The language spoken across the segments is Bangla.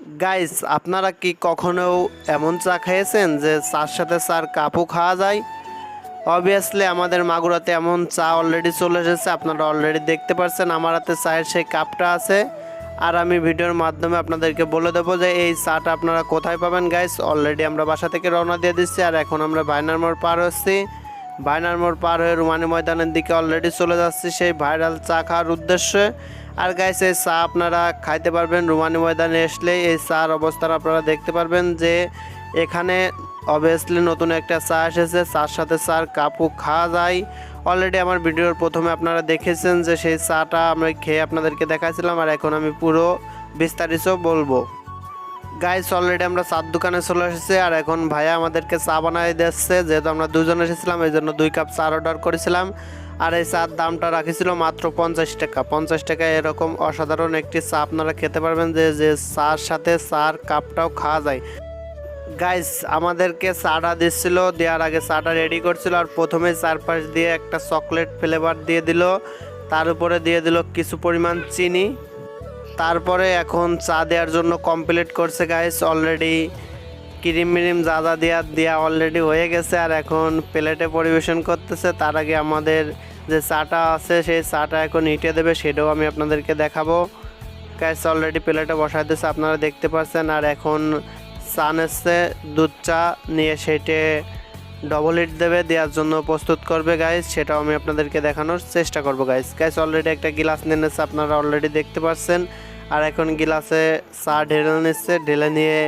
গাইস আপনারা কি কখনো এমন চা খেয়েছেন যে চার সাথে চার কাপও খাওয়া যায়? অবভিয়াসলি আমাদের মাগুরাতে এমন চা অলরেডি চলে এসেছে, আপনারা অলরেডি দেখতে পাচ্ছেন আমার হাতে চায়ের সেই কাপটা আছে। আর আমি ভিডিওর মাধ্যমে আপনাদেরকে বলে দেবো যে এই চাটা আপনারা কোথায় পাবেন গাইস অলরেডি আমরা বাসা থেকে রওনা দিয়ে দিচ্ছি, আর এখন আমরা বাইনার মোড় পার হচ্ছি। বাইনার মোড় পার হয়ে রুমানি ময়দানের দিকে অলরেডি চলে যাচ্ছি সেই ভাইরাল চা খাওয়ার উদ্দেশ্যে। আর গাইস এই চা আপনারা খাইতে পারবেন, রুমানি ময়দানে আসলে এই চার অবস্থান আপনারা দেখতে পারবেন যে এখানে অবভিয়াসলি নতুন একটা চা এসেছে, চার সাথে চার কাপু খাওয়া যায়। অলরেডি আমার ভিডিওর প্রথমে আপনারা দেখেছেন যে সেই চাটা আমরা খেয়ে আপনাদেরকে দেখাচ্ছিলাম আর এখন আমি পুরো বিস্তারিত বলব। গাইস অলরেডি আমরা চার দোকানে চলে এসেছি আর এখন ভাইয়া আমাদেরকে চা বানাই দিচ্ছে। যেহেতু আমরা দুজন এসেছিলাম, এই জন্য দুই কাপ চা অর্ডার করেছিলাম। আর এই চার দামটা রাখিছিল মাত্র পঞ্চাশ টাকা। পঞ্চাশ টাকায় এরকম অসাধারণ একটি চা আপনারা খেতে পারবেন যে যে চার সাথে চার কাপটাও খাওয়া যায়। গাইস আমাদেরকে চাটা দিচ্ছিল, দেওয়ার আগে চাটা রেডি করছিল আর প্রথমে চারপাশ দিয়ে একটা চকলেট ফ্লেভার দিয়ে দিল। তার উপরে দিয়ে দিল কিছু পরিমাণ চিনি। তারপরে এখন চা দেওয়ার জন্য কমপ্লিট করছে গাইস অলরেডি ক্রিম মিরিম যা যা দেওয়া দেওয়া অলরেডি হয়ে গেছে। আর এখন প্লেটে পরিবেশন করতেছে। তার আগে আমাদের যে চাটা আছে, সেই চাটা এখন ইটে দেবে, সেটাও আমি আপনাদেরকে দেখাবো। গাইস অলরেডি প্লেটে বসাই দিয়েছে, আপনারা দেখতে পাচ্ছেন। আর এখন চান এসছে দুধ চা নিয়ে সেটে ডবল হিট দেবে, দেওয়ার জন্য প্রস্তুত করবে গাইস সেটাও আমি আপনাদেরকে দেখানোর চেষ্টা করব গাইস গাইস অলরেডি একটা গ্লাস নিয়ে নিচ্ছে আপনারা অলরেডি দেখতে পাচ্ছেন। আর এখন গিলাসে চা ঢেলে নিচ্ছে, ঢেলে নিয়ে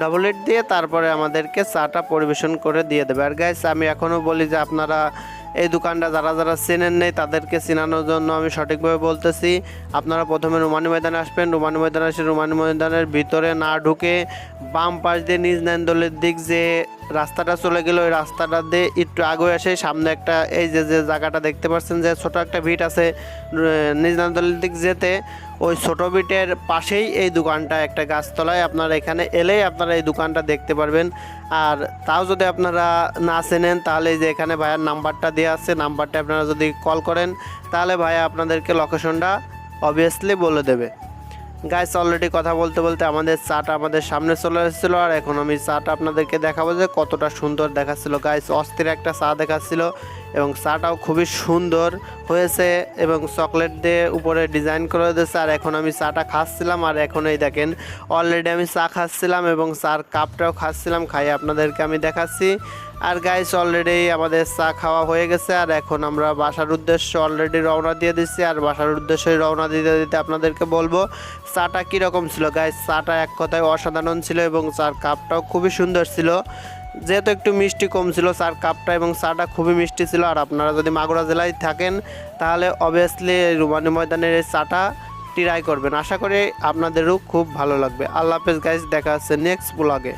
ডবল হিট দিয়ে তারপরে আমাদেরকে চাটা পরিবেশন করে দিয়ে দেবে। আর গাইস আমি এখনও বলি যে আপনারা এই দোকানটা যারা যারা চেনেন নেই, তাদেরকে চেনানোর জন্য আমি সঠিকভাবে বলতেছি। আপনারা প্রথমে রুমানি ময়দানে আসবেন, রুমানি ময়দানে এসে রুমানি ময়দানের ভিতরে না ঢুকে বাম পাশ দিয়ে নিজ নান্দলের দিক যে রাস্তাটা চলে গেল, ওই রাস্তাটা দিয়ে একটু আগে এসে সামনে একটা, এই যে যে জায়গাটা দেখতে পাচ্ছেন যে ছোট একটা ভিট আছে নিজ নান্দলের দিক যেতে। ওই ছোট বিটের পাশেই এই দোকানটা, একটা গাছতলায়। আপনারা এখানে এলেই আপনারা এই দোকানটা দেখতে পারবেন। আর তাও যদি আপনারা না চেনেন, তাহলে যে এখানে ভাইয়ার নাম্বারটা দেওয়া আছে, নাম্বারটা আপনারা যদি কল করেন, তাহলে ভাইয়া আপনাদেরকে লোকেশনটা অবভিয়াসলি বলে দেবে। গাইস অলরেডি কথা বলতে বলতে আমাদের চাটা আমাদের সামনে চলে এসেছিল আর এখন আমি চাটা আপনাদেরকে দেখাবো যে কতটা সুন্দর দেখাচ্ছিলো। গাইস অস্থির একটা চা দেখাচ্ছিল। এবং চাটাও খুবই সুন্দর হয়েছে এবং চকলেট দিয়ে উপরে ডিজাইন করে দিয়েছে। আর এখন আমি চাটা খাচ্ছিলাম, আর এখন এই দেখেন অলরেডি আমি চা খাচ্ছিলাম এবং চার কাপটাও খাচ্ছিলাম খাই আপনাদেরকে আমি দেখাচ্ছি। আর গাইস অলরেডি আমাদের চা খাওয়া হয়ে গেছে, আর এখন আমরা বাসার উদ্দেশ্যে অলরেডি রওনা দিয়ে দিচ্ছি। আর বাসার উদ্দেশ্যে রওনা দিতে দিতে আপনাদেরকে বলব, চাটা কীরকম ছিল? গাইস চাটা এক কথায় অসাধারণ ছিল এবং চার কাপটাও খুবই সুন্দর ছিল। যেহেতু একটু মিষ্টি কম ছিল চার কাপটা এবং চাটা খুবই মিষ্টি ছিল। আর আপনারা যদি মাগুরা জেলায় থাকেন, তাহলে অবভিয়াসলি রুমানি ময়দানের এই চাটা ট্রাই করবেন। আশা করি আপনাদেরও খুব ভালো লাগবে। আল্লাহ হাফেজ গাইজ দেখা হচ্ছে নেক্সট ব্লগে